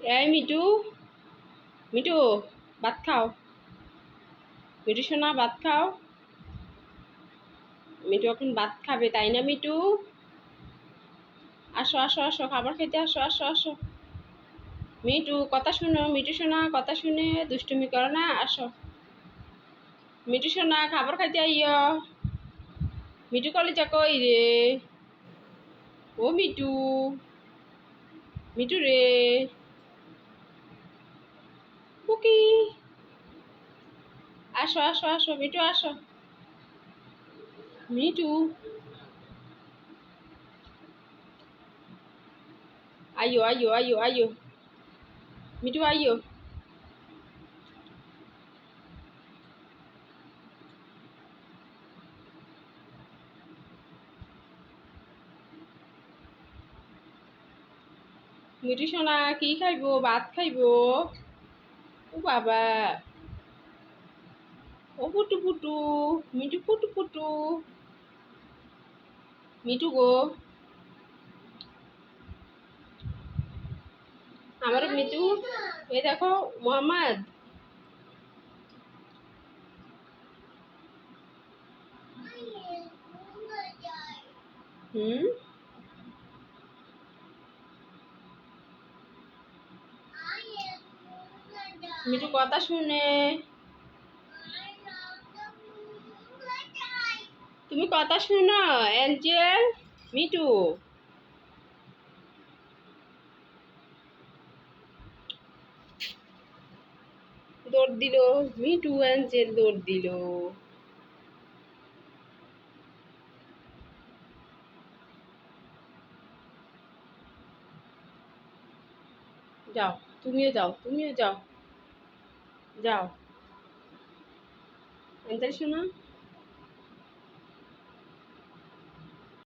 এই me too me too, ভাত খাও। মিটু সোনা, ভাত খাও। মিটু এখন ভাত খাবে, তাই না মিটু? আসো আসো আসো, খাবার খেতে আসো আসো আসো। মিটু, কথা শুনো, মিটু সোনা, কথা শুনে দুষ্টুমি করো না, আসো। মিটু সোনা, খাবার খাইতে আইয়। মিটু কলেজা কই রে? ও মিটু মিটু রে। আসো আসো আসো মিটু আসো। মিটু আইয়ো আইয়ো আইয়ো আইয়ো। মিটু আইয়ো। মিটু সোনা, কি খাইবো? ভাত খাইবো? ও বাবা। ও পুটু পুটু মিটু পুটু পুটু মিটু গো আমার মিটু এই দেখো মোহাম্মদ। হুম? মিটু কথা শুনে। তুমি কথা শুনো, অ্যাঞ্জেল। মিটু। দৌড় দিল। মিটু, অ্যাঞ্জেল দৌড় দিল। যাও, তুমিও যাও তুমিও যাও। যাও। অ্যাঞ্জেল শোনা।